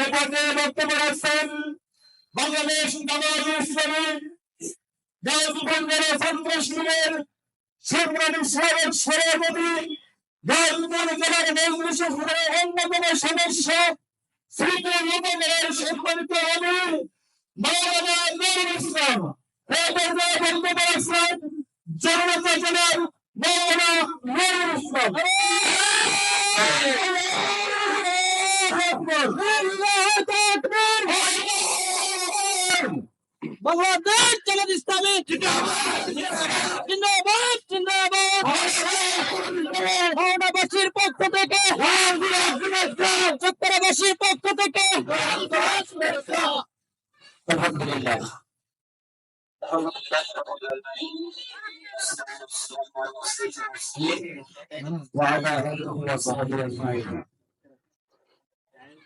এই পর্যায়ে বক্তব্য রাখছেন, বাংলাদেশ জামায়াত ইসলামী গাজীপুরের ছাত্র শিবিরের সংগ্রামী সাবেক সভাপতি গাজীপুর জেলার মজলিস অন্যতম সদস্য শ্রীপুর উপজেলার সম্মানিত আমি, মাওলানা নুরুল ইসলাম। এই পর্যায়ে বক্তব্য রাখছেন জনতা জেলার মাওলানা নুরুল ইসলাম। বাংলাদেশ জামাত ইসলামী জিন্দাবাদ জিন্দাবাদ হাওড়াবাসীর পক্ষ থেকে চত্বরবাসীর পক্ষ থেকে আলহামদুলিল্লাহ وعلى آله وصحبه أجمعين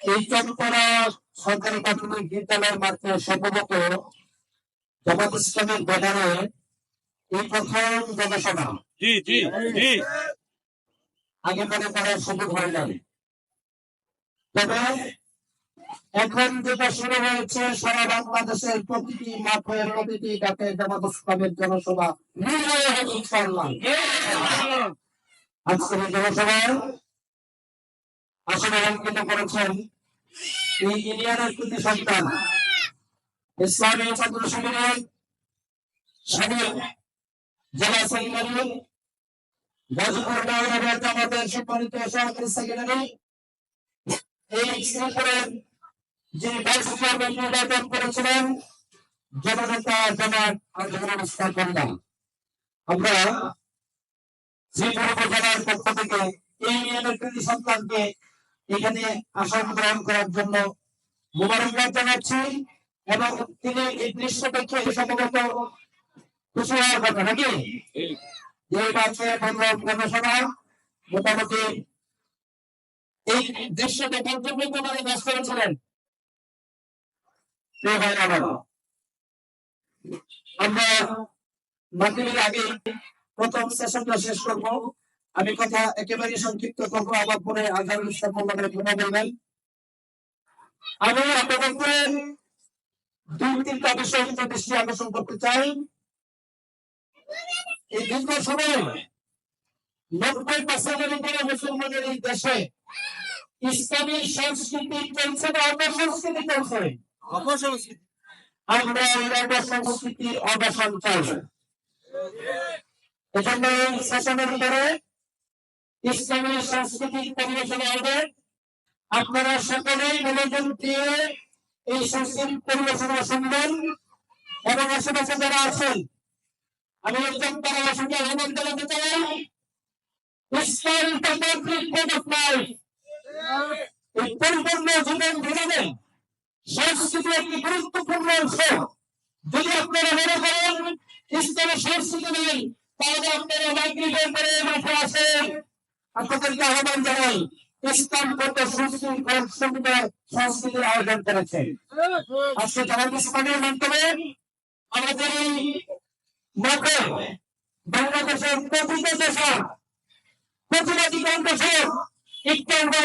এই চন্দ্রপাড়া সরকারি প্রাথমিক বিদ্যালয়ের মাত্রে সম্ভবত জামাত ইসলামের ব্যানারে এই প্রথম গবেষণা। জি জি জি। আগে মনে করার সুযোগ হয় নাই তবে এখন যেটা শুরু হয়েছে সারা বাংলাদেশের প্রতিটি মাঠে প্রতিটি ডাকে জামাত ইসলামের জনসভা আজকের জনসভায় আসলে অলঙ্কিত করেছেন এই ইউনিয়নের প্রতি সন্তান, ইসলামী ছাত্র শিবিরের সাবেক জেলা সেক্রেটারি, গাজীপুর মহানগর জামাতের সম্মানিত সহকারী সেক্রেটারি, এই শ্রীপুরের যে ভাইস নির্বাচন করেছিলেন, জননেতা জনাব আজহার ইসলাম মোল্লা আমরা শ্রীপুর পক্ষ থেকে এই ইউনিয়নের কৃতি সন্তানকে এখানে আসন গ্রহণ করার জন্য মোবারকবাদ জানাচ্ছি এবং তিনি এই দৃশ্য দেখে সম্ভবত খুশি হওয়ার কথা নাকি? যে কাছে গবেষণা মোটামুটি এই দৃশ্য দেখার জন্য তোমাদের ব্যস্ত করেছিলেন আমার, আগে প্রথম শেষ আমি কথা একেবারে সংক্ষিপ্ত করব আবার পরে আজহারুল ইসলাম মোল্লাদের কথা আমি আপনাদেরকে দুই তিনটা বিষয় দৃষ্টি আকর্ষণ করতে চাই। এই দীর্ঘ সময় নব্বই পার্সেন্টের মুসলমানের এই দেশে ইসলামী সংস্কৃতি চলছে না অপসংস্কৃতি চলছে। অপসংস্কৃতি। আমরা এই অপসংস্কৃতির অবসান চাই। এজন্য সেশনের ভিতরে ইসলামী সংস্কৃতির পরিবেশনা হবে। আপনারা সকলেই মনোযোগ দিয়ে এই সংস্কৃতি পরিবেশনা শুনবেন। এবং আশেপাশে যারা আছেন, আমি একজন তারা সঙ্গে আহ্বান জানাতে চাই। ইসলাম পরিপূর্ণ জীবন জীবনে সংস্কৃতি একটি গুরুত্বপূর্ণ অংশ। যদি আপনারা মনে করেন ইসলামের সংস্কৃতি নেই, তাহলে আপনারা মাইগ্রেশন করে মাঠে আসেন। আপনাদেরকে আহ্বান জানাই, ইসলাম কত সুন্দর সংস্কৃতির আয়োজন করেছে। আজকে জামাত ইসলামের মাধ্যমে আমাদের এই মাঠে বাংলাদেশের প্রতিটা দেশে প্রতিবাদী কণ্ঠস্বর ইত্যাদি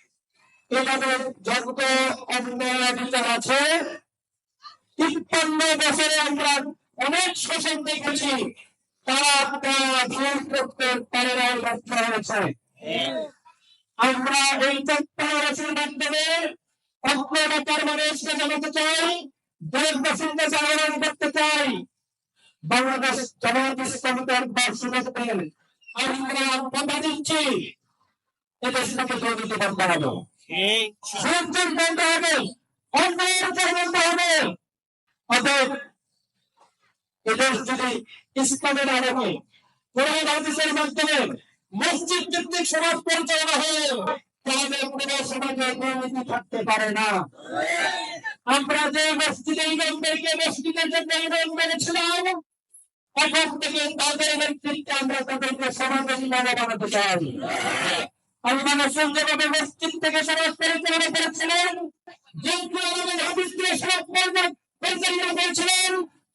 এভাবে যত অন্যায় বিচার আছে ঠিক বছরে আমরা অনেক শাসন দেখেছি, তারা ভুল করতে পারে হয়েছে। আমরা এই তৎপরতার মাধ্যমে অজ্ঞ এলাকার মানুষকে জানাতে চাই করতে চাই। বাংলাদেশ একবার সুযোগ দেন আমরা কথা দিচ্ছি, এদেশ থেকে দুর্নীতি বন্ধ হবে। সঞ্চয় বন্ধ হবে, অন্যায়ের উপর বন্ধ হবে। অতএব এদেশ যদি ইসলামের আলোকে কোরআন হাদিসের মাধ্যমে মসজিদ ভিত্তিক সমাজ পরিচালনা হয় তাহলে কোনো সমাজে দুর্নীতি থাকতে পারে না। আমরা যে মসজিদে ইমামদেরকে মসজিদের জন্য ইমাম মেনেছিলাম, এখন থেকে তাদের নেতৃত্বে আমরা তাদেরকে সমাজে ইমাম বানাতে চাই।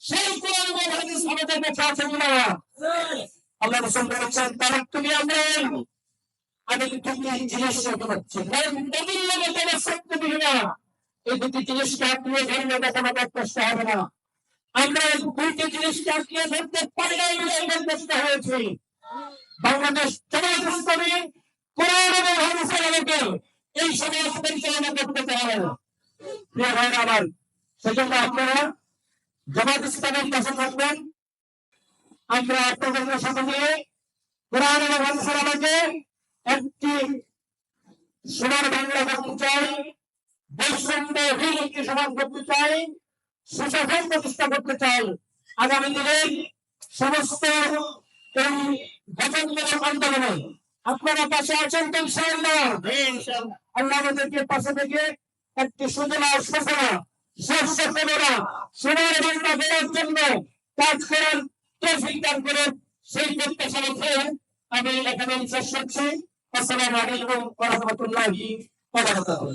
সেই কোরআন এবং আমাদের কাছে আছে তারা তুমি আমরা আমি দুটি জিনিস করতে পারছি না। এই দুটি জিনিসকে আঁকড়িয়ে ধরলে কখনো হবে না। আমরা দুইটি জিনিসকে আঁকড়িয়ে ধরতে পারি না এই বিষয়ে কষ্ট হয়েছি। বাংলাদেশ ইসলামী কোরআন এবং হাদিসের আলোকে এই সমাজ পরিচালনা করতে চায় প্রিয় ভাইরা আমার, সেজন্য আপনারা জামাত ইসলামের কাছে থাকবেন। আমরা আপনাদের সাথে নিয়ে কোরআন এবং হাদিসের আলোকে একটি সোনার বাংলা করতে চাই বৈষম্যহীন একটি সমাজ করতে চাই, সুশাসন প্রতিষ্ঠা করতে চাই। আগামী দিনে সমস্ত এই গঠনমূলক আন্দোলনে আপনারা পাশে আছেন তো ইনশাআল্লাহ। আল্লাহ আমাদেরকে পাশে থেকে একটি সুজলা সুফলা শস্য ফেরা সোনার বাংলা ফেরার জন্য কাজ করেন তৌফিক দান করেন। সেই প্রত্যাশা রেখে আমি এখানে শেষ করছি। আসসালামু আলাইকুম ওয়া রাহমাতুল্লাহি ওয়া বারাকাতুহু।